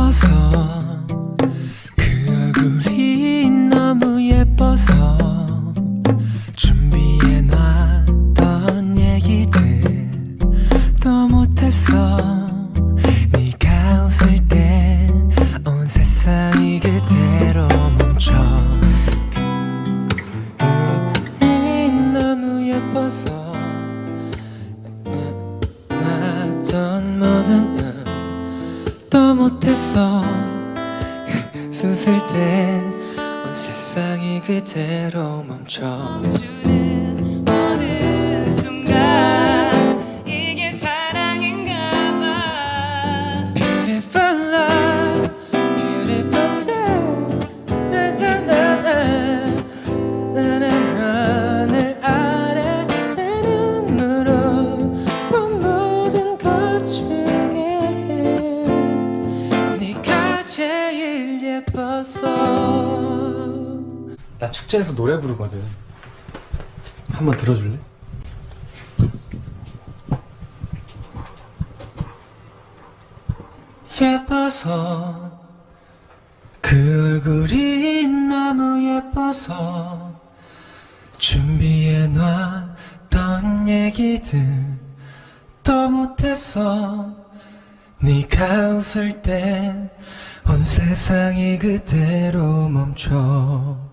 예뻐서. 그 얼굴이 너무 예뻐서. 준비해 놨던 얘기들 또 못했어. 네가 웃을 때 온 세상이 그대로 멈춰. 이 너무 예뻐서. 나던 뭐든 또 못했어 웃을 때온 세상이 그대로 멈춰 제일 예뻐서. 나 축제에서 노래 부르거든. 한번 들어줄래? 예뻐서 그 얼굴이 너무 예뻐서 준비해 놨던 얘기들 또 못했어 네가 웃을 땐 온 세상이 그대로 멈춰